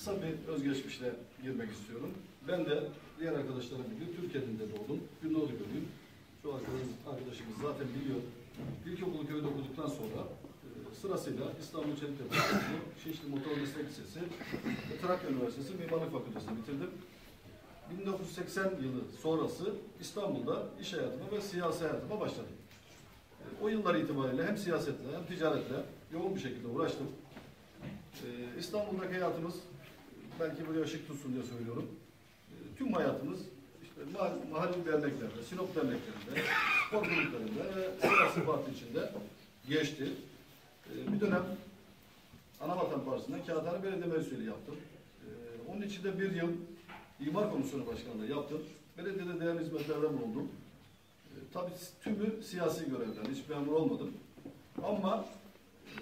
kısa bir özgeçmişle girmek istiyorum. Ben de diğer arkadaşlarım gibi Türkiye'de doğdum. Gündoğdu köyüyüm. Şu arkadaş, arkadaşımız zaten biliyor. İlkokulu köyde okuduktan sonra e, sırasıyla İstanbul Çeliktepe Üniversitesi, Şişli Motor Meslek Lisesi Trakya Üniversitesi Mimarlık Fakültesini bitirdim. 1980 yılı sonrası İstanbul'da iş hayatıma ve siyasi hayatıma başladım. E, O yıllar itibariyle hem siyasetle hem ticaretle yoğun bir şekilde uğraştım. E, İstanbul'daki hayatımız belki buraya ışık tutsun diye söylüyorum. E, Tüm hayatımız işte ma- mahalli derneklerde, sinop derneklerinde, spor kulüplerinde ve siyasi içinde geçti. E, Bir dönem Anavatan Partisi'nden Kağıthane Belediye Meclisi yaptım. E, Onun içinde bir yıl İmar Komisyonu Başkanlığı yaptım. Belediyede değerli hizmetlerde bulundum. E, tabii tümü siyasi görevler, hiç memur olmadım. Ama e,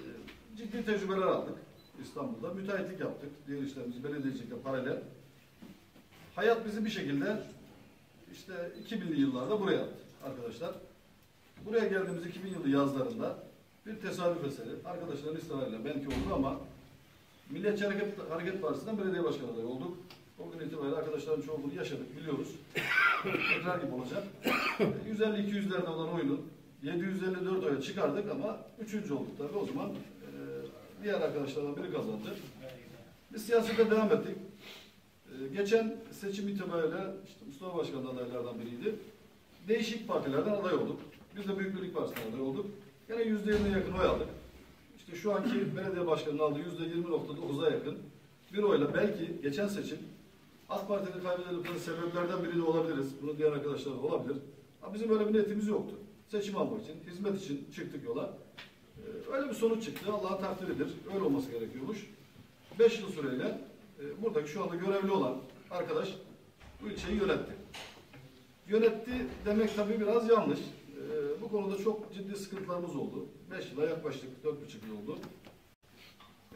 ciddi tecrübeler aldık İstanbul'da. Müteahhitlik yaptık. Diğer işlerimizi belediyecilikle paralel. Hayat bizi bir şekilde işte 2000'li yıllarda buraya attı arkadaşlar. Buraya geldiğimiz 2000 yılı yazlarında bir tesadüf eseri. Arkadaşların ısrarıyla belki oldu ama Milliyetçi Hareket, Hareket Partisi'nden belediye başkanı adayı olduk. O gün itibariyle arkadaşların çoğunluğunu yaşadık, biliyoruz. Tekrar gibi olacak. 150-200'lerde olan oyunu 754 oya çıkardık ama üçüncü olduk tabii. O zaman e, diğer arkadaşlardan biri kazandı. Biz siyasete devam ettik. E, geçen seçim itibariyle işte Mustafa Başkan da adaylardan biriydi. Değişik partilerden aday olduk. Biz de Büyük Birlik Partisi'nden aday olduk. Yine yüzde yirmiye yakın oy aldık. İşte şu anki belediye başkanının aldığı yüzde yirmi nokta dokuza yakın bir oyla belki geçen seçim AK Parti'nin kaybedebilmesi sebeplerden biri de olabiliriz. Bunu diğer arkadaşlar da olabilir. Ama bizim öyle bir niyetimiz yoktu. Seçim almak için, hizmet için çıktık yola. Ee, öyle bir sonuç çıktı. Allah'ın takdiridir. Öyle olması gerekiyormuş. Beş yıl süreyle e, buradaki şu anda görevli olan arkadaş bu ilçeyi yönetti. Yönetti demek tabii biraz yanlış. Ee, bu konuda çok ciddi sıkıntılarımız oldu. Beş yıla yaklaştık, dört buçuk yıl oldu.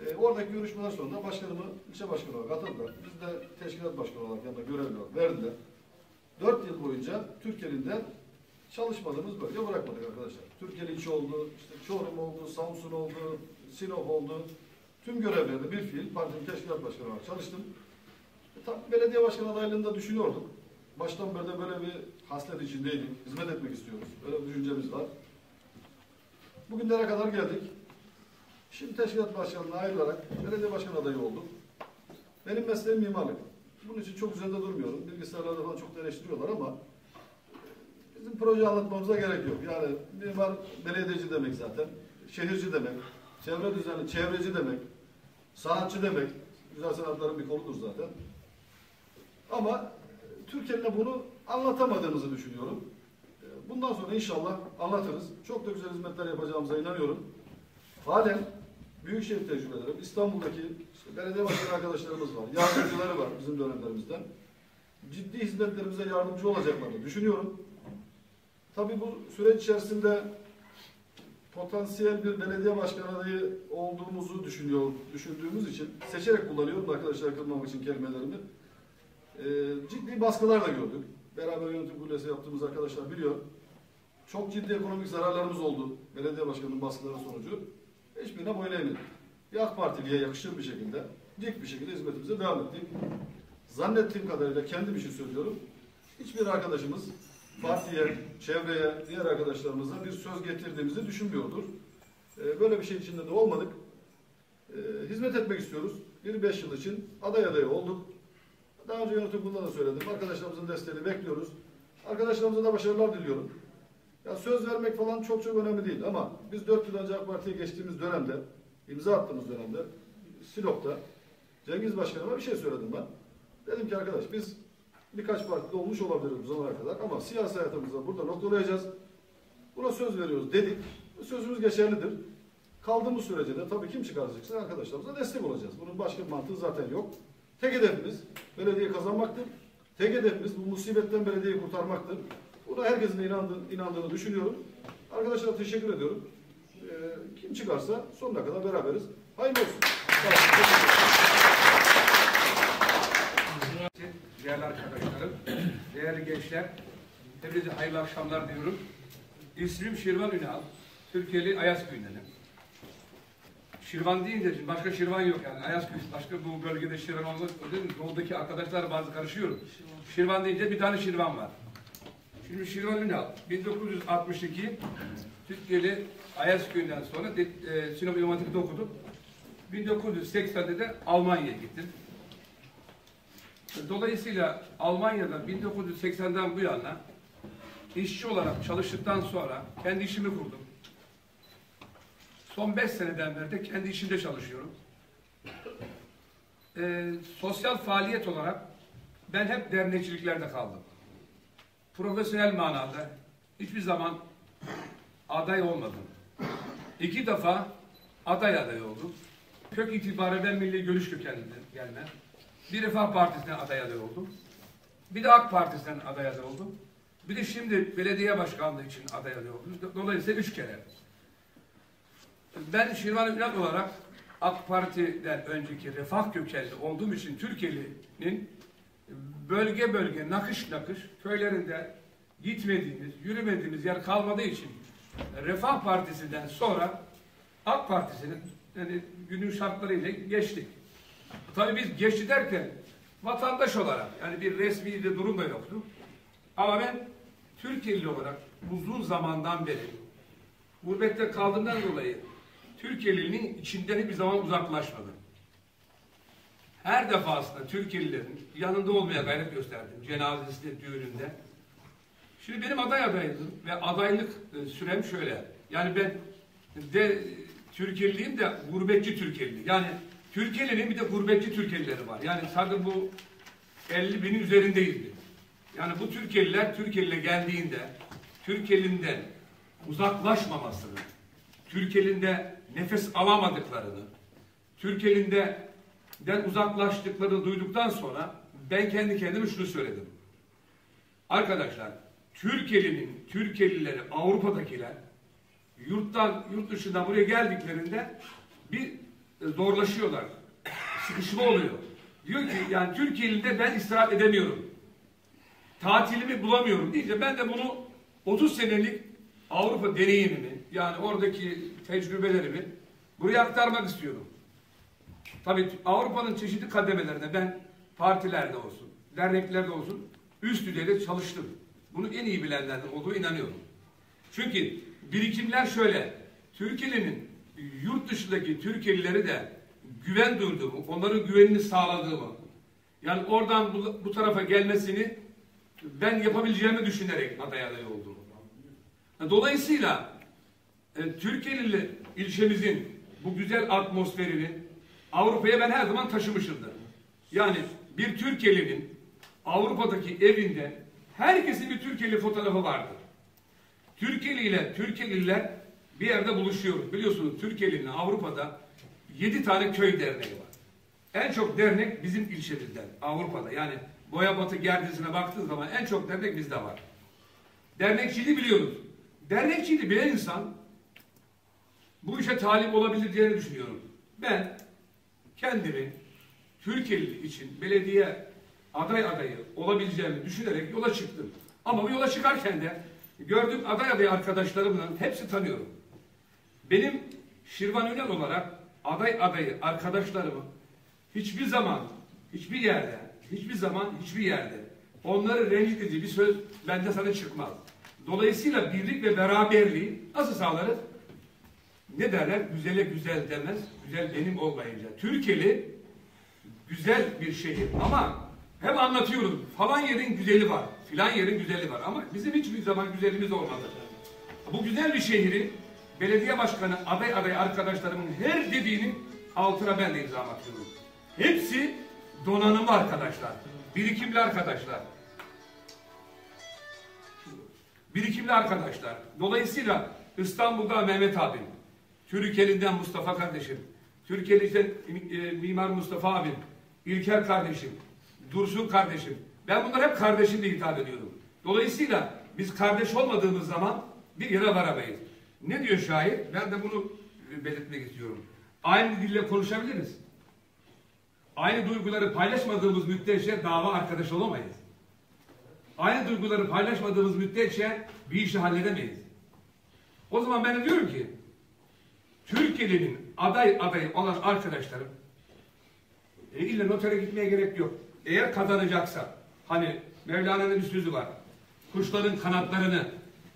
Ee, oradaki görüşmeler sonunda başkanımı ilçe başkanı olarak atadılar. Biz de teşkilat başkanı olarak yanında görevli olarak verdiler. Dört yıl boyunca Türkiye'den çalışmadığımız bölge bırakmadık arkadaşlar. Türkiye'nin içi oldu, işte Çorum oldu, Samsun oldu, Sinop oldu. Tüm görevlerde bir fiil partinin teşkilat başkanı olarak çalıştım. E, tabii belediye başkanı adaylığını da düşünüyorduk. Baştan beri de böyle bir haslet içindeydik. Hizmet etmek istiyoruz. Öyle bir düşüncemiz var. Bugünlere kadar geldik. Şimdi teşkilat başkanlığına ayrılarak belediye başkanı adayı oldum. Benim mesleğim mimarlık. Bunun için çok üzerinde durmuyorum. Bilgisayarlarda falan çok da eleştiriyorlar ama bizim proje anlatmamıza gerek yok. Yani mimar belediyeci demek zaten. Şehirci demek. Çevre düzeni, çevreci demek. Sanatçı demek. Güzel sanatların bir koludur zaten. Ama Türkiye'nin bunu anlatamadığımızı düşünüyorum. Bundan sonra inşallah anlatırız. Çok da güzel hizmetler yapacağımıza inanıyorum. Halen büyükşehir tecrübelerim, İstanbul'daki işte belediye başkanı arkadaşlarımız var, yardımcıları var bizim dönemlerimizden. Ciddi hizmetlerimize yardımcı olacaklarını düşünüyorum. Tabii bu süreç içerisinde potansiyel bir belediye başkanı adayı olduğumuzu düşünüyor, düşündüğümüz için seçerek kullanıyorum arkadaşlar kırmamak için kelimelerimi. Ee, ciddi baskılar da gördük. Beraber yönetim kurulesi yaptığımız arkadaşlar biliyor. Çok ciddi ekonomik zararlarımız oldu belediye başkanının baskıları sonucu. Hiçbirine boyun eğmedik. Bir AK Partiliye yakışır bir şekilde, dik bir şekilde hizmetimize devam ettik. Zannettiğim kadarıyla kendim için söylüyorum. Hiçbir arkadaşımız partiye, çevreye, diğer arkadaşlarımıza bir söz getirdiğimizi düşünmüyordur. Ee, Böyle bir şey içinde de olmadık. Ee, Hizmet etmek istiyoruz. Bir beş yıl için aday adayı olduk. Daha önce yönetim kurulunda da söyledim. Arkadaşlarımızın desteğini bekliyoruz. Arkadaşlarımıza da başarılar diliyorum. Ya söz vermek falan çok çok önemli değil ama biz dört yıl önce AK Parti'ye geçtiğimiz dönemde, imza attığımız dönemde Silop'ta Cengiz Başkanıma bir şey söyledim ben. Dedim ki arkadaş biz birkaç partide olmuş olabiliriz bu zamana kadar ama siyasi hayatımızda burada noktalayacağız. Buna söz veriyoruz dedik. Sözümüz geçerlidir. Kaldığımız sürece de tabii kim çıkarsa çıksın arkadaşlarımıza destek olacağız. Bunun başka bir mantığı zaten yok. Tek hedefimiz belediye kazanmaktır. Tek hedefimiz bu musibetten belediyeyi kurtarmaktır. Buna herkesin de inandığını, düşünüyorum. Arkadaşlara teşekkür ediyorum. Ee, kim çıkarsa sonuna kadar beraberiz. Hayırlı olsun. Sağ Değerli arkadaşlarım, değerli gençler, hepinize hayırlı akşamlar diyorum. İsmim Şirvan Ünal, Türkiye'li Ayazköy'ündenim. Şirvan deyince başka Şirvan yok yani. Ayazköy başka bu bölgede Şirvan olmaz. Doğudaki arkadaşlar bazı karışıyor. Şirvan deyince bir tane Şirvan var. Şimdi Şirvan Ünal 1962 Türkiye'li Ayazköy'den sonra de, e, Sinop İmam okudum. 1980'de de Almanya'ya gittim. Dolayısıyla Almanya'da 1980'den bu yana işçi olarak çalıştıktan sonra kendi işimi kurdum. Son beş seneden beri de kendi işimde çalışıyorum. Ee, sosyal faaliyet olarak ben hep dernekçiliklerde kaldım. Profesyonel manada hiçbir zaman aday olmadım. İki defa aday aday oldum. Kök itibariyle ben milli görüş kökenlidir gelme. Bir Refah Partisi'ne aday aday oldum. Bir de AK Partisi'nden aday aday oldum. Bir de şimdi belediye başkanlığı için aday aday oldum. Dolayısıyla üç kere. Ben Şirvan Ünal olarak AK Parti'den önceki refah kökenli olduğum için Türkiye'nin bölge bölge nakış nakış köylerinde gitmediğimiz, yürümediğimiz yer kalmadığı için Refah Partisi'nden sonra AK Partisi'nin yani günün şartlarıyla geçtik. Tabii biz geçti derken vatandaş olarak yani bir resmi de durum da yoktu. Ama ben Türkiye'li olarak uzun zamandan beri gurbette kaldığımdan dolayı Türkiye'linin içinden hiçbir zaman uzaklaşmadım. Her defasında Türkiye'lilerin yanında olmaya gayret gösterdim. Cenazesinde, düğününde. Şimdi benim aday adaydım ve adaylık e, sürem şöyle. Yani ben de Türkiye'liyim de gurbetçi Türkiye'li. Yani Türkiye'linin bir de gurbetçi Türkiye'lileri var. Yani sadece bu 50 binin üzerindeyiz biz. Yani bu Türkiye'liler Türkiye'liyle geldiğinde Türkiye'linden uzaklaşmamasını, Türkiye'linde nefes alamadıklarını, Türkiye'linden uzaklaştıklarını duyduktan sonra ben kendi kendime şunu söyledim. Arkadaşlar, Türkiye'linin, Türkiye'lileri, Avrupa'dakiler yurttan, yurt dışından buraya geldiklerinde bir zorlaşıyorlar. Sıkışma oluyor. Diyor ki yani Türkiye'lide ben istirahat edemiyorum. Tatilimi bulamıyorum deyince ben de bunu 30 senelik Avrupa deneyimimi yani oradaki tecrübelerimi buraya aktarmak istiyorum. Tabii Avrupa'nın çeşitli kademelerinde ben partilerde olsun, derneklerde olsun üst düzeyde çalıştım. Bunu en iyi bilenlerden olduğu inanıyorum. Çünkü birikimler şöyle. Türkiye'nin yurt dışındaki Türkiye'lileri de güven duyduğumu, onların güvenini sağladığımı, yani oradan bu, bu tarafa gelmesini ben yapabileceğimi düşünerek aday aday oldum. Dolayısıyla e, Türkiye'li ilçemizin bu güzel atmosferini Avrupa'ya ben her zaman taşımışımdır. Yani bir Türkiye'linin Avrupa'daki evinde herkesin bir Türkiye'li fotoğrafı vardır. Türkiye'li ile Türkiye'liler bir yerde buluşuyoruz. Biliyorsunuz Türkiye'linin Avrupa'da yedi tane köy derneği var. En çok dernek bizim ilçemizden Avrupa'da. Yani Boyabatı Gerdisi'ne baktığı zaman en çok dernek bizde var. Dernekçiliği biliyoruz. Dernekçiliği bilen insan bu işe talip olabilir diye düşünüyorum. Ben kendimi Türkiye'li için belediye aday adayı olabileceğimi düşünerek yola çıktım. Ama bu yola çıkarken de gördüğüm aday adayı arkadaşlarımla hepsi tanıyorum. Benim Şirvan Ünal olarak aday adayı arkadaşlarımı hiçbir zaman, hiçbir yerde, hiçbir zaman, hiçbir yerde onları rencide edici bir söz bende sana çıkmaz. Dolayısıyla birlik ve beraberliği nasıl sağlarız? Ne derler? Güzele güzel demez. Güzel benim olmayınca. Türkiye'li güzel bir şehir ama hem anlatıyorum falan yerin güzeli var. Filan yerin güzeli var. Ama bizim hiçbir zaman güzelimiz olmadı. Bu güzel bir şehri belediye başkanı aday aday arkadaşlarımın her dediğinin altına ben de imza atıyorum. Hepsi donanımlı arkadaşlar. Birikimli arkadaşlar. Birikimli arkadaşlar. Dolayısıyla İstanbul'da Mehmet abim, Türkiye'linden Mustafa kardeşim, Türkiye'li'den e, Mimar Mustafa abim, İlker kardeşim, Dursun kardeşim. Ben bunlara hep kardeşim diye hitap ediyorum. Dolayısıyla biz kardeş olmadığımız zaman bir yere varamayız. Ne diyor şair? Ben de bunu belirtmek istiyorum. Aynı dille konuşabiliriz. Aynı duyguları paylaşmadığımız müddetçe dava arkadaş olamayız. Aynı duyguları paylaşmadığımız müddetçe bir işi halledemeyiz. O zaman ben diyorum ki Türkiye'nin aday adayı olan arkadaşlarım e, illa notere gitmeye gerek yok. Eğer kazanacaksa hani Mevlana'nın bir sözü var. Kuşların kanatlarını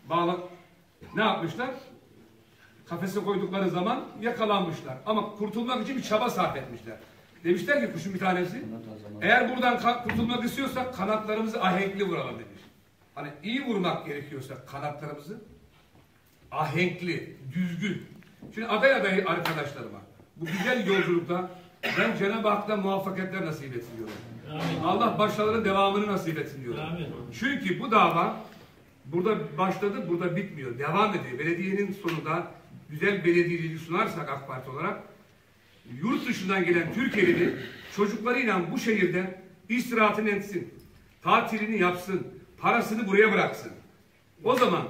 bağla ne yapmışlar? Kafese koydukları zaman yakalanmışlar. Ama kurtulmak için bir çaba sarf etmişler. Demişler ki kuşun bir tanesi eğer buradan kurtulmak istiyorsak kanatlarımızı ahenkli vuralım demiş. Hani iyi vurmak gerekiyorsa kanatlarımızı ahenkli, düzgün. Şimdi aday adayı arkadaşlarıma bu güzel yolculukta ben Cenab-ı Hak'tan muvaffakiyetler nasip etsin diyorum. Allah başlarının devamını nasip etsin diyorum. Amin. Çünkü bu dava burada başladı, burada bitmiyor. Devam ediyor. Belediyenin sonunda güzel belediyeciliği sunarsak AK Parti olarak yurt dışından gelen Türkiye'li çocuklarıyla bu şehirde istirahatini etsin, tatilini yapsın, parasını buraya bıraksın. O zaman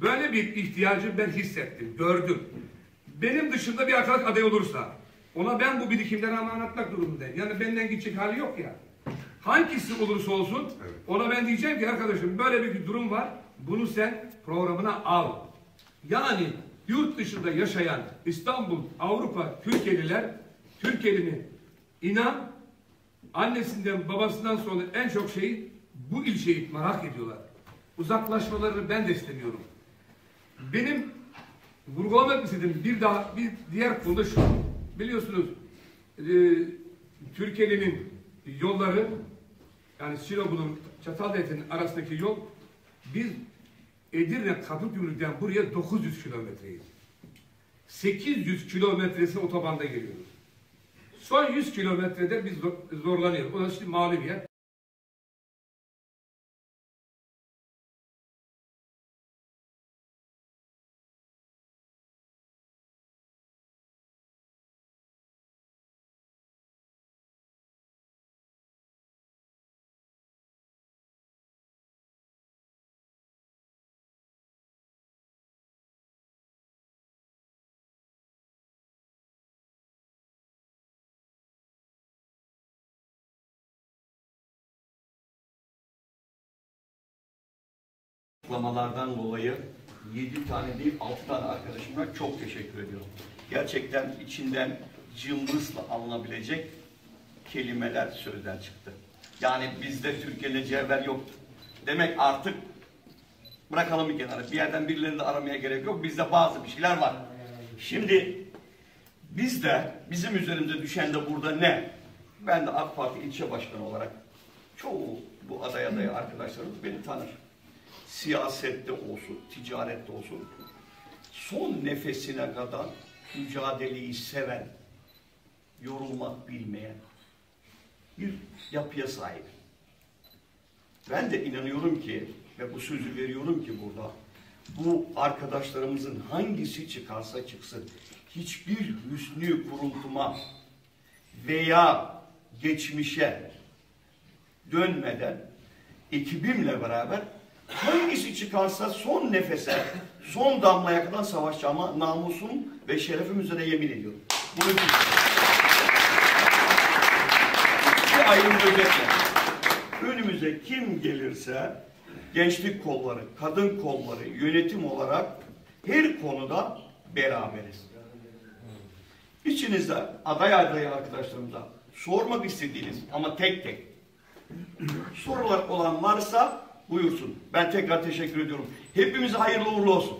böyle bir ihtiyacı ben hissettim, gördüm. Benim dışında bir arkadaş aday olursa ona ben bu birikimleri anlatmak durumundayım. Yani benden gidecek hali yok ya. Hangisi olursa olsun ona ben diyeceğim ki arkadaşım böyle bir durum var. Bunu sen programına al. Yani yurt dışında yaşayan İstanbul, Avrupa, Türkiye'liler Türkiye'linin inan annesinden babasından sonra en çok şeyi bu ilçeyi merak ediyorlar. Uzaklaşmalarını ben de istemiyorum. Benim vurgulamak istediğim bir daha bir diğer konu şu. Biliyorsunuz e, Türkiye'nin yolları yani Sinop'un Çatalhöyük'ün arasındaki yol biz Edirne Kapıgümrük'ten buraya 900 kilometreyiz. 800 kilometresi otobanda geliyoruz. Son 100 kilometrede biz zor- zorlanıyoruz. O da işte malum yer. Açıklamalardan dolayı 7 tane değil 6 tane arkadaşıma çok teşekkür ediyorum. Gerçekten içinden cımbızla alınabilecek kelimeler, sözler çıktı. Yani bizde Türkiye'de cevher yoktu. Demek artık bırakalım bir kenara. Bir yerden birilerini de aramaya gerek yok. Bizde bazı bir şeyler var. Şimdi bizde, bizim üzerimize düşen de burada ne? Ben de AK Parti ilçe başkanı olarak çoğu bu aday adayı arkadaşlarımız beni tanır siyasette olsun, ticarette olsun son nefesine kadar mücadeleyi seven, yorulmak bilmeyen bir yapıya sahip. Ben de inanıyorum ki ve bu sözü veriyorum ki burada bu arkadaşlarımızın hangisi çıkarsa çıksın hiçbir hüsnü kuruntuma veya geçmişe dönmeden ekibimle beraber hangisi çıkarsa son nefese, son damlaya kadar savaşacağıma namusum ve şerefim üzerine yemin ediyorum. Bunu. Bir ayrım özetle. Önümüze kim gelirse gençlik kolları, kadın kolları, yönetim olarak her konuda beraberiz. İçinizde aday adayı arkadaşlarımıza sormak istediğiniz ama tek tek sorular olan varsa buyursun. Ben tekrar teşekkür ediyorum. Hepimize hayırlı uğurlu olsun.